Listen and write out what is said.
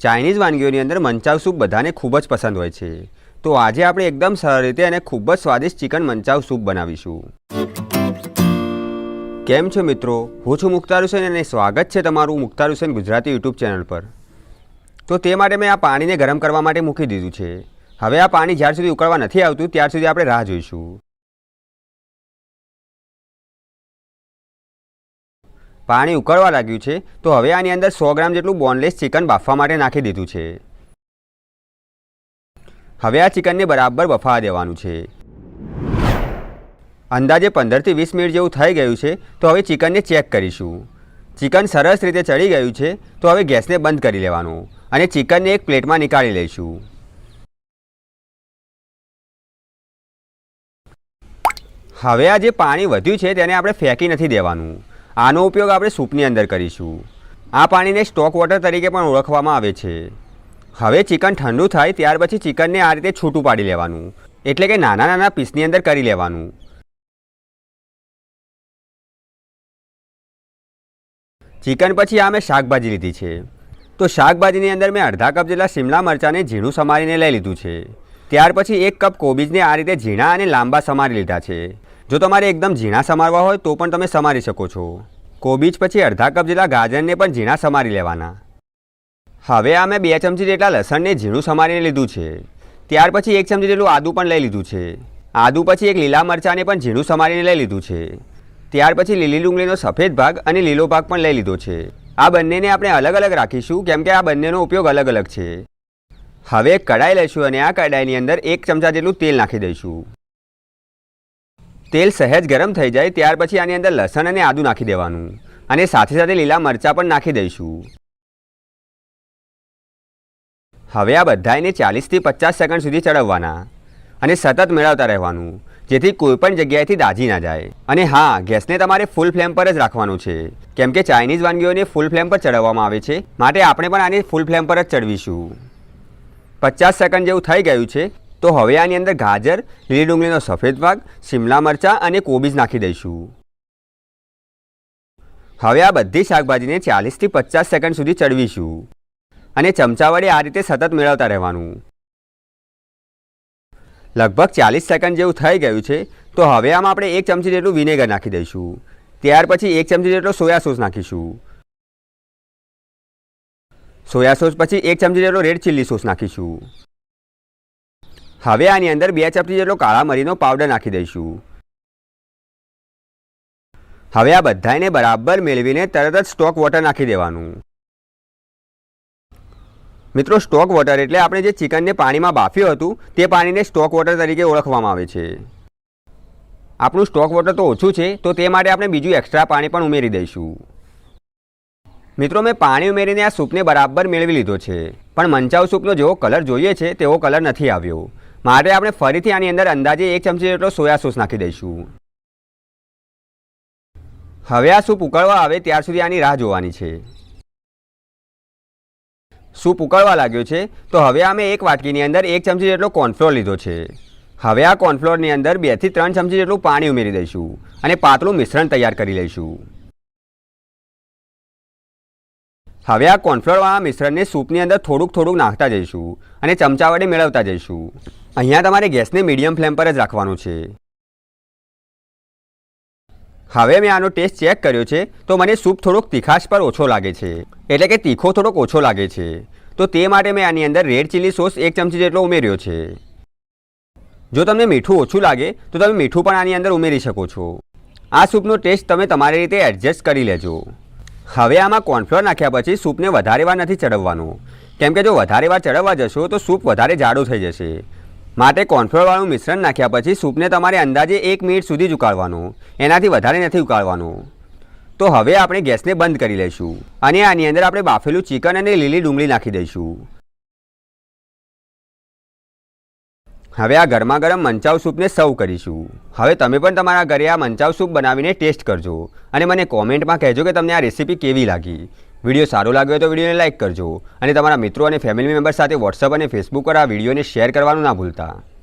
Chinese વાનગીઓની અંદર manchow soup બધાને ખૂબ જ પસંદ હોય છે. તો આજે આપણે એકદમ સરળ રીતે અને ખૂબ જ સ્વાદિષ્ટ ચિકન મંચાવ સૂપ બનાવીશું. કેમ છો મિત્રો? હું છું મુખ્તાર હુસેન અને સ્વાગત છે તમારું મુખ્તાર હુસેન ગુજરાતી યુટ્યુબ ચેનલ પર. તો તે માટે મેં આ પાણીને ગરમ કરવા માટે મૂકી દીધું છે. હવે આ પાણી જ્યાર સુધી ઉકળવા નથી આવતું, ત્યાર સુધી આપણે રાહ જોઈશું. પાણી ઉકળવા લાગ્યું છે, તો હવે આની અંદર સો ગ્રામ જેટલું બોનલેસ ચિકન બાફવા માટે નાખી દીધું છે. હવે આ ચિકનને બરાબર બફાવા દેવાનું છે. અંદાજે પંદરથી વીસ મિનિટ જેવું થઈ ગયું છે, તો હવે ચિકનને ચેક કરીશું. ચિકન સરસ રીતે ચડી ગયું છે, તો હવે ગેસને બંધ કરી લેવાનું અને ચિકનને એક પ્લેટમાં નીકાળી લઈશું. હવે આ જે પાણી વધ્યું છે, તેને આપણે ફેંકી નથી દેવાનું. આનો ઉપયોગ આપણે સૂપની અંદર કરીશું. આ પાણીને સ્ટોક વોટર તરીકે પણ ઓળખવામાં આવે છે. હવે ચિકન ઠંડુ થાય ત્યાર પછી ચિકનને આ રીતે છૂટું પાડી લેવાનું. એટલે કે નાના નાના પીસની અંદર કરી લેવાનું. ચિકન પછી આ મેં શાકભાજી લીધી છે. તો શાકભાજીની અંદર મેં અડધા કપ જેટલા શિમલા મરચાંને ઝીણું સમારીને લઈ લીધું છે. ત્યાર પછી એક કપ કોબીજને આ રીતે ઝીણા અને લાંબા સમારી લીધા છે. જો તમારે એકદમ ઝીણા સમારવા હોય તો પણ તમે સમારી શકો છો. કોબીજ પછી અડધા કપ જેટલા ગાજરને પણ ઝીણા સમારી લેવાના. હવે આ મેં બે ચમચી જેટલા લસણને ઝીણું સમારીને લીધું છે. ત્યાર પછી એક ચમચી જેટલું આદું પણ લઈ લીધું છે. આદું પછી એક લીલા મરચાંને પણ ઝીણું સમારીને લઈ લીધું છે. ત્યાર પછી લીલી ડુંગળીનો સફેદ ભાગ અને લીલો ભાગ પણ લઈ લીધો છે. આ બંનેને આપણે અલગ અલગ રાખીશું કેમ કે આ બંનેનો ઉપયોગ અલગ અલગ છે. હવે કડાઈ લઈશું અને આ કડાઈની અંદર એક ચમચા જેટલું તેલ નાખી દઈશું. તેલ સહેજ ગરમ થઈ જાય ત્યાર પછી આની અંદર લસણ અને આદું નાખી દેવાનું. અને સાથે સાથે લીલા મરચાં પણ નાખી દઈશું. હવે આ બધાને ચાલીસથી પચાસ સેકન્ડ સુધી ચડવવાના. અને સતત મેળવતા રહેવાનું, જેથી કોઈ પણ જગ્યાએથી દાજી ના જાય. અને હા, ગેસને તમારે ફૂલ ફ્લેમ પર જ રાખવાનું છે. કેમ કે ચાઇનીઝ વાનગીઓને ફૂલ ફ્લેમ પર ચડાવવામાં આવે છે. માટે આપણે પણ આને ફૂલ ફ્લેમ પર જ ચડવીશું. પચાસ સેકન્ડ જેવું થઈ ગયું છે. તો હવે આની અંદર ગાજર, લીલી ડુંગળીનો સફેદ ભાગ શિમલા મરચાં અને કોબીજ નાખી દઈશું. હવે આ બધી શાકભાજીને ચાલીસથી પચાસ સેકન્ડ સુધી ચડવીશું. અને ચમચા વડે આ રીતે સતત મેળવતા રહેવાનું. લગભગ ચાલીસ સેકન્ડ જેવું થઈ ગયું છે, તો હવે આમાં આપણે એક ચમચી જેટલું વિનેગર નાખી દઈશું. ત્યાર પછી એક ચમચી જેટલો સોયા સોસ નાખીશું. સોયા સોસ પછી એક ચમચી જેટલો રેડ ચીલી સોસ નાખીશું. હવે આની અંદર બે ચપટી જેટલો કાળા મરીનો પાવડર નાખી દઈશું. હવે આ બધાને બરાબર મેળવીને તરત જ સ્ટોક વોટર નાખી દેવાનું. મિત્રો સ્ટોક વોટર એટલે આપણે જે ચિકનને પાણીમાં બાફ્યું હતું, તે પાણીને સ્ટોક વોટર તરીકે ઓળખવામાં આવે છે. આપણું સ્ટોક વોટર તો ઓછું છે, તો તે માટે આપણે બીજું એક્સ્ટ્રા પાણી પણ ઉમેરી દઈશું. મિત્રો, મેં પાણી ઉમેરીને આ સૂપને બરાબર મેળવી લીધો છે, પણ મંચાવ સૂપનો જેવો કલર જોઈએ છે, તેવો કલર નથી આવ્યો. માટે આપણે ફરીથી આની અંદર અંદાજે એક ચમચી જેટલો સોયા સોસ નાખી દઈશું. હવે આ સૂપ ઉકળવા આવે ત્યાર સુધી આની રાહ જોવાની છે. સૂપ ઉકળવા લાગ્યો છે, તો હવે અમે એક વાટકીની અંદર એક ચમચી જેટલો કોર્નફ્લોર લીધો છે. હવે આ કોર્નફ્લોરની અંદર બેથી ત્રણ ચમચી જેટલું પાણી ઉમેરી દઈશું અને પાતળું મિશ્રણ તૈયાર કરી લઈશું. હવે આ કોર્નફ્લોરવાળા મિશ્રણને સૂપની અંદર થોડુંક થોડુંક નાખતા જઈશું અને ચમચા વડે મેળવતા જઈશું. અહીંયા તમારે ગેસને મીડિયમ ફ્લેમ પર જ રાખવાનું છે. હવે મેં આનો ટેસ્ટ ચેક કર્યો છે, તો મને સૂપ થોડોક તીખાશ પર ઓછો લાગે છે. એટલે કે તીખો થોડોક ઓછો લાગે છે. તો તે માટે મેં આની અંદર રેડ ચીલી સોસ એક ચમચી જેટલો ઉમેર્યો છે. જો તમને મીઠું ઓછું લાગે, તો તમે મીઠું પણ આની અંદર ઉમેરી શકો છો. આ સૂપનો ટેસ્ટ તમે તમારી રીતે એડજસ્ટ કરી લેજો. હવે આમાં કોર્નફ્લોર નાખ્યા પછી સૂપને વધારે વાર નથી ચડવવાનો. કેમ કે જો વધારે વાર ચડવવા જશો, તો સૂપ વધારે જાડું થઈ જશે. માટે કોર્નફ્લોરવાળું મિશ્રણ નાખ્યા પછી સૂપને તમારે અંદાજે એક મિનિટ સુધી જ ઉકાળવાનું. એનાથી વધારે નથી ઉકાળવાનું. તો હવે આપણે ગેસને બંધ કરી લઈશું અને આની અંદર આપણે બાફેલું ચિકન અને લીલી ડુંગળી નાખી દઈશું. હવે આ ગરમા ગરમ મંચાવ સૂપને સર્વ કરીશું. હવે તમે પણ તમારા ઘરે આ મંચાવ સૂપ બનાવીને ટેસ્ટ કરજો અને મને કોમેન્ટમાં કહેજો કે તમને આ રેસીપી કેવી લાગી. વીડિયો સારો લાગ્યો તો વિડીયોને લાઇક કરજો અને તમારા મિત્રો અને ફેમિલી મેમ્બર સાથે વોટ્સઅપ અને ફેસબુક પર આ વિડીયોને શેર કરવાનું ના ભૂલતા.